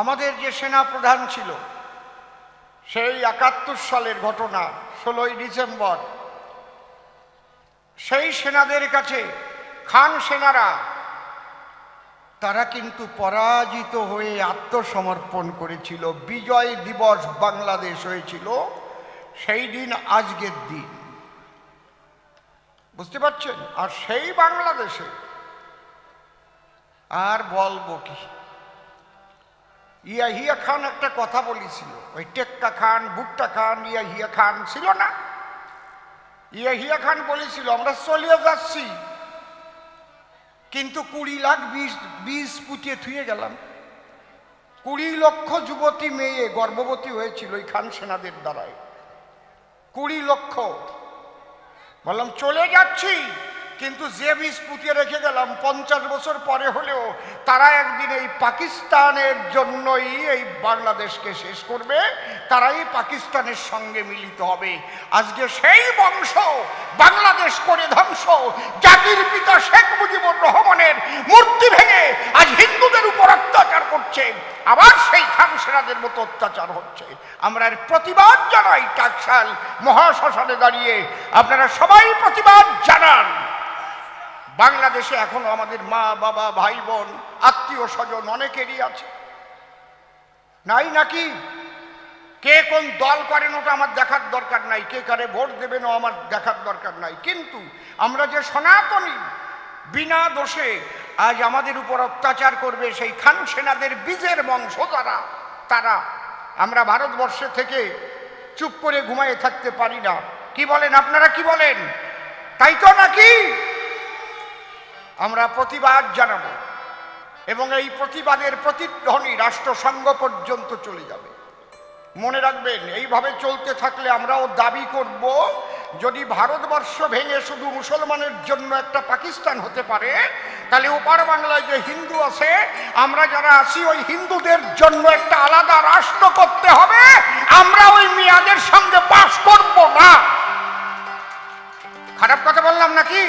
আমাদের যে সেনা প্রধান ছিল, সেই একাত্তর সালের ঘটনা, ষোলোই ডিসেম্বর, সেই সেনাদের কাছে খান সেনারা, তারা কিন্তু পরাজিত হয়ে আত্মসমর্পণ করেছিল। বিজয় দিবস বাংলাদেশ হয়েছিল, সেই দিন আজকের দিন। বুঝতে পারছেন? আর সেই বাংলাদেশে, আর বলব কি? ইয়াহিয়া খান একটা কথা বলেছিল। ওই টেক্কা খান, ভুট্টা খান ইয়াহিয়া খান ছিল না? ইয়াহিয়া খান বলেছিল, আমরা চলিয়ে যাচ্ছি। কিন্তু কুড়ি লাখ বীজ বীজ পুঁতিয়ে থুয়ে গেলাম। কুড়ি লক্ষ যুবতী মেয়ে গর্ভবতী হয়েছিল ওই খান সেনাদের দ্বারায়। কুড়ি লক্ষ। বললাম, চলে যাচ্ছি। কিন্তু যে বীজ পুঁতিয়ে রেখে গেলাম, পঞ্চাশ বছর পরে হলেও তারা একদিন এই পাকিস্তানের জন্যই এই বাংলাদেশকে শেষ করবে, তারাই পাকিস্তানের সঙ্গে মিলিত হবে। আজকে সেই বংশ বাংলাদেশ করে ধ্বংস, জাতির পিতা শেখ মুজিবুর রহমানের মূর্তি ভেঙে আজ হিন্দুদের উপর অত্যাচার করছে। আবার সেই খান সেনাদের মতো অত্যাচার হচ্ছে। আমরা এর প্রতিবাদ জানাই, টাকশাল মহাশ্মশানে দাঁড়িয়ে। আপনারা সবাই প্রতিবাদ জানান। বাংলাদেশে এখনও আমাদের মা, বাবা, ভাই, বোন, আত্মীয় স্বজন অনেকেরই আছে। নাই নাকি? কে কোন দল করেন ওটা আমার দেখার দরকার নাই। কে কারে ভোট দেবেন ও আমার দেখার দরকার নাই। কিন্তু আমরা যে সনাতনী, বিনা দোষে আজ আমাদের উপর অত্যাচার করবে সেই খান সেনাদের বীজের বংশ তারা তারা। আমরা ভারতবর্ষে থেকে চুপ করে ঘুমায়ে থাকতে পারি না। কি বলেন? আপনারা কি বলেন? তাই তো নাকি? আমরা প্রতিবাদ জানাব এবং এই প্রতিবাদের প্রতিধ্বনি রাষ্ট্রসংঘ পর্যন্ত চলে যাবে। মনে রাখবেন, এইভাবে চলতে থাকলে আমরাও দাবি করব, যদি ভারতবর্ষ ভেঙে শুধু মুসলমানের জন্য একটা পাকিস্তান হতে পারে, তাহলে ওপার বাংলায় যে হিন্দু আছে, আমরা যারা আছি, ওই হিন্দুদের জন্য একটা আলাদা রাষ্ট্র করতে হবে, আমরা ওই মিয়াদের সঙ্গে বাস করব না। খারাপ কথা বললাম নাকি?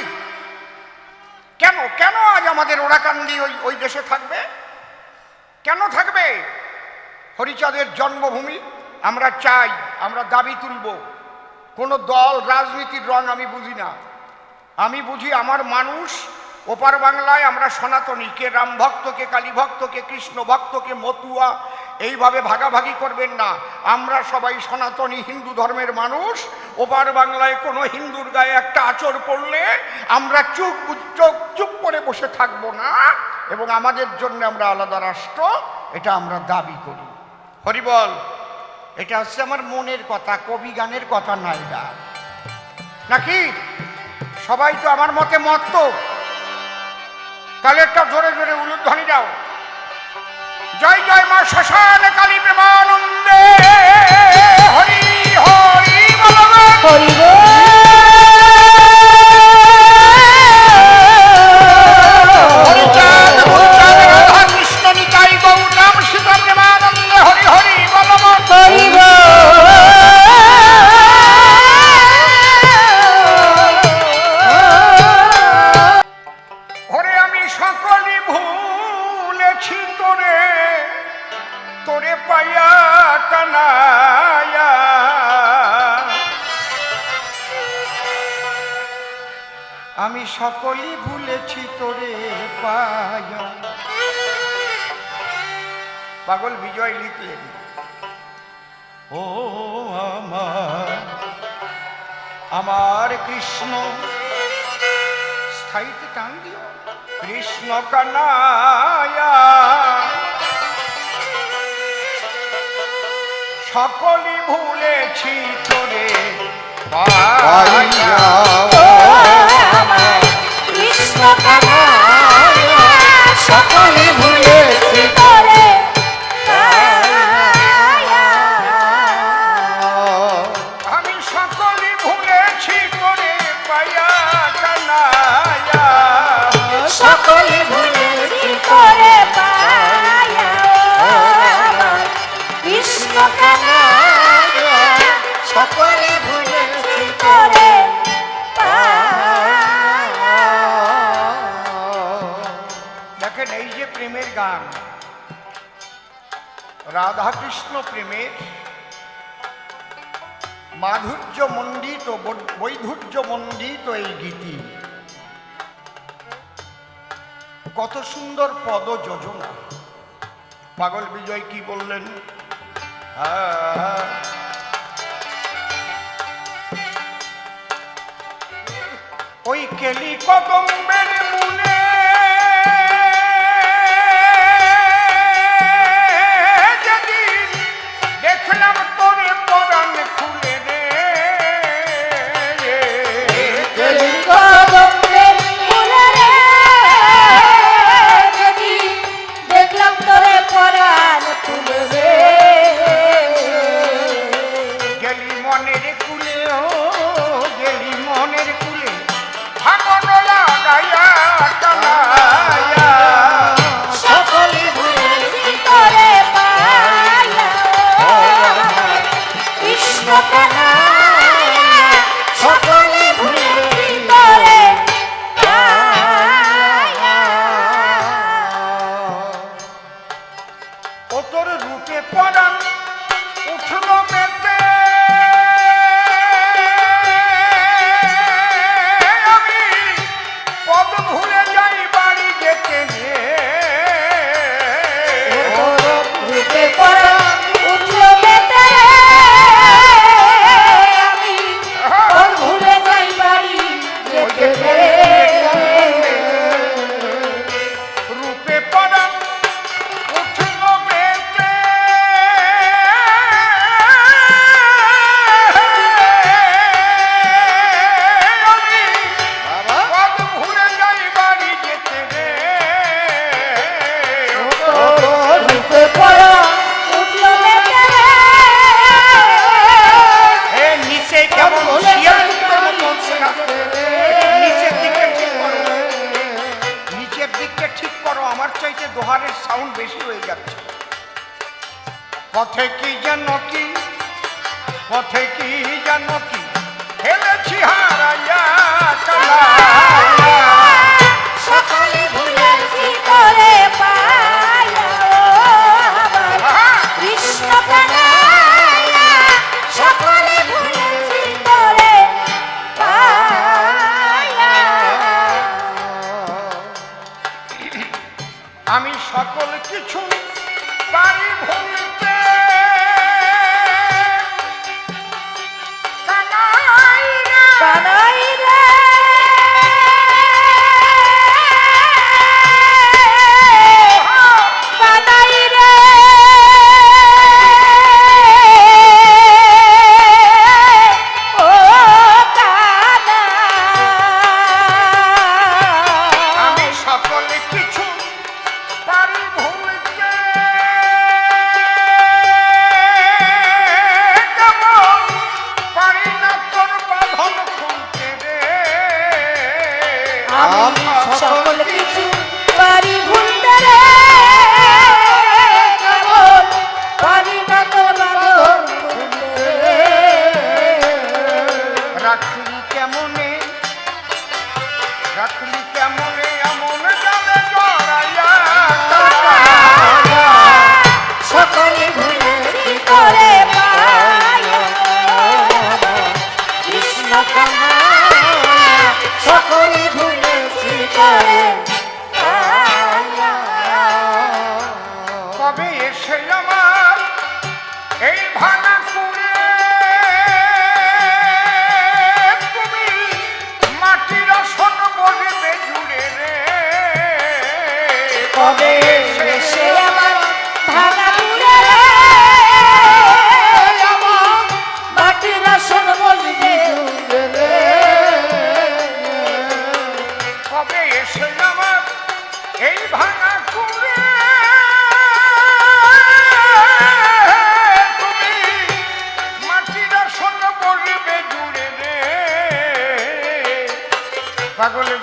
কেন কেন আজ আমাদের ওরাকান্দি ওই ওই দেশে থাকবে? কেন থাকবে? হরিচাঁদের জন্মভূমি, আমরা চাই, আমরা দাবি তুলব। কোনো দল, রাজনীতির রং আমি বুঝি না। আমি বুঝি আমার মানুষ, ওপার বাংলায় আমরা সনাতনী, কে রাম ভক্ত, কে কালী ভক্ত, কে কৃষ্ণ ভক্ত, কে মতুয়া, এইভাবে ভাগাভাগি করবেন না। আমরা সবাই সনাতনী হিন্দু ধর্মের মানুষ, ওপার বাংলায় কোনো হিন্দুর গায়ে একটা আচর পড়লে আমরা চুপ চোখ চুপ করে বসে থাকব না, এবং আমাদের জন্য আমরা আলাদা রাষ্ট্র, এটা আমরা দাবি করি। হরিবল এটা হচ্ছে আমার মনের কথা, কবি গানের কথা না। নাকি? সবাই তো আমার মতে মত তাহলে একটা জোরে জোরে উলুধ্বনি দাও। জয় জয় মা শ্মশান কালী প্রেমানন্দে। হরি আমি সকলই ভুলেছি তোরে পাইয়া। পাগল বিজয় লিখলেন। ও আমার আমার কৃষ্ণ স্থায়ীতে টান দিও। কৃষ্ণ কানায়া সকলই ভুলেছি তোরে। পাইয়া কৃষ্ণ সকলে ভুলেছি রাধাকৃষ্ণ প্রেমের মাধুর্য মণ্ডিত বৈধুর্য মণ্ডিত এই গীতি। কত সুন্দর পদ যোজনা পাগল বিজয় কি বললেন? হ্যাঁ। ওই কেলি কদম্বের তোর রূপে পরাণ উঠল মে আমার চাইতে দোহারের সাউন্ড বেশি হয়ে যাচ্ছে। পথে কি যেন কি পথে কি যেন কবে শেষে ভাঙা পুরে আমার মাটির আসন বলবি কবে এসে আমার এই ভাঙা পুরে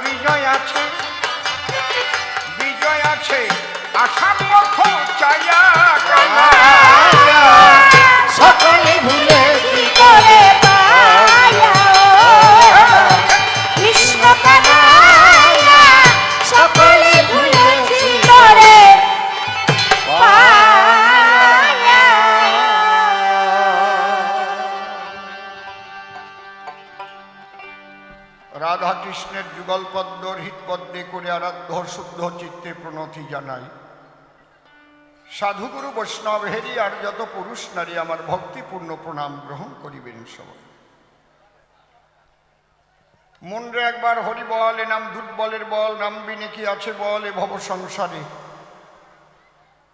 বিজয় আছে। কোথায় আছে। আসাম চাইয়া আচ্ছা, আচ্ছা। সকলে ভুলে রাধাকৃষ্ণের যুগলপদ্ম হৃৎপদ্মে করে আরাধ্য শুদ্ধ চিত্তে প্রণতি জানাই। সাধুগুরু বৈষ্ণব হেরি আর যত পুরুষ নারী আমার ভক্তিপূর্ণ প্রণাম গ্রহণ করিবেন সবাই। মনরে একবার হরি বল, এ নাম দুর্বলের বল নামবিনে কি আছে বল, এ ভব সংসারে।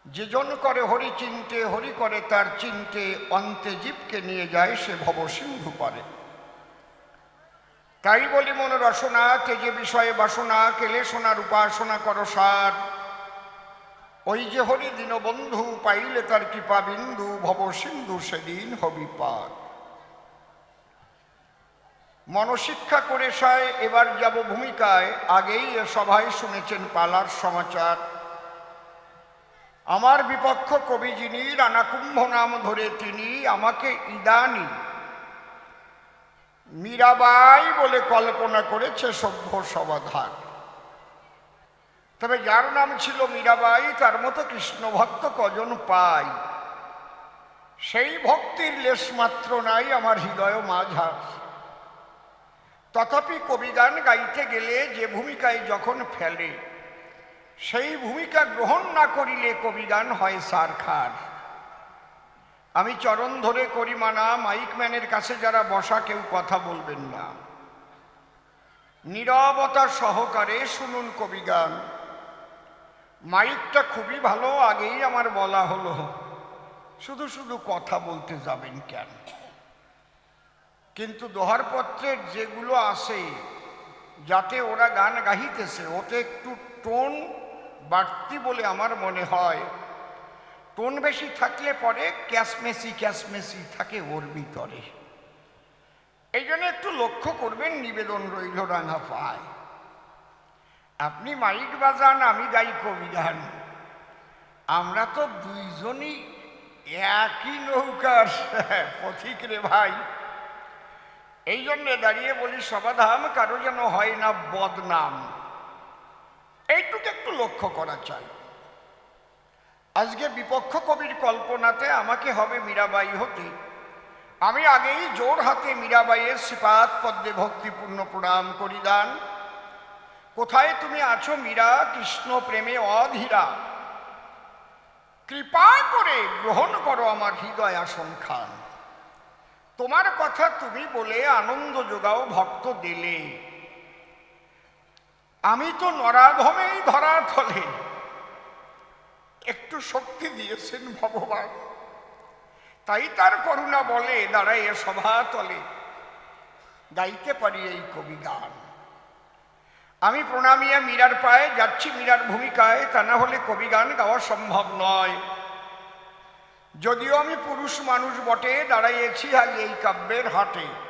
যে জন করে হরি চিনতে, হরি করে তার চিনতে, অন্তে জীবকে নিয়ে যায় সে ভব সিন্ধু পারে। তাই বলি মন রসনা তেজে বিষয়ে বাসনা, কেলে সোনার উপাসনা কর সার। ওই যে হরি দীনবন্ধু পাইলে তার কৃপা বিন্দু, ভব সিন্ধু সেদিন হবি পাক। মনশিক্ষা করে সায়, এবার যাব ভূমিকায়, আগেই এ সভায় শুনেছেন পালার সমাচার। আমার বিপক্ষ কবি যিনি, রানাকুম্ভ নাম ধরে তিনি, আমাকে ইদানি মীরাবাই বলে কল্পনা করেছে সভ্য সমাধান। তবে যার নাম ছিল মীরাবাই, তার মতো কৃষ্ণ ভক্ত কজন পাই? সেই ভক্তির লেশমাত্র নাই আমার হৃদয় মাঝার। তথাপি কবিগান গাইতে গেলে যে ভূমিকায় যখন ফেলে, সেই ভূমিকা গ্রহণ না করিলে কবিগান হয় সার খার আমি চরণ ধরে করি মানা মাইকম্যানের কাছে যারা বসা, কেউ কথা বলবেন না। নীরবতা সহকারে শুনুন কবিগান। মাইকটা খুবই ভালো, আগেই আমার বলা হলো। শুধু শুধু কথা বলতে যাবেন কেন? কিন্তু দোহারপত্রের যেগুলো আসে যাতে ওরা গান গাহিতেছে, ওতে একটু টোন বাড়তি বলে আমার মনে হয়। টোন বেশি থাকলে পরে ক্যাশমেসি ক্যাশমেসি থাকে ওর ভিতরে। এই জন্য একটু লক্ষ্য করবেন, নিবেদন রইল রাঙা পায়। আপনি মাইক বাজান, আমি গাই কবি গান আমরা তো দুইজনই একই নৌকার পথিক রে ভাই। এই জন্যে দাঁড়িয়ে বলি, সমাধান কারও যেন হয় না বদনাম। এইটুকু একটু লক্ষ্য করা চাই। আজকে বিপক্ষ কবির কল্পনাতে আমাকে হবে মীরাবাই হতে। আমি আগেই জোর হাতে মীরাবাইয়ের শ্রীপাদ পদ্মে ভক্তিপূর্ণ প্রণাম করি দান কোথায় তুমি আছো মীরা, কৃষ্ণ প্রেমে অধীরা? কৃপা করে গ্রহণ করো আমার হৃদয় আসন খান তোমার কথা তুমি বলে আনন্দ যোগাও ভক্ত দিলে। আমি তো নরাধমেই ধরা থলে একটু শক্তি দিয়েছেন ভগবান। তাই তার করুণা বলে দাঁড়ায় সভা তলে। গাইতে পারি এই কবি গান। আমি প্রণামিয়া মীরার পায়ে, যাচ্ছি মীরার ভূমিকায়। তা না হলে কবি গান গাওয়া সম্ভব নয়। যদিও আমি পুরুষ মানুষ বটে, দাঁড়াইয়েছি আজ এই কাব্যের হাটে।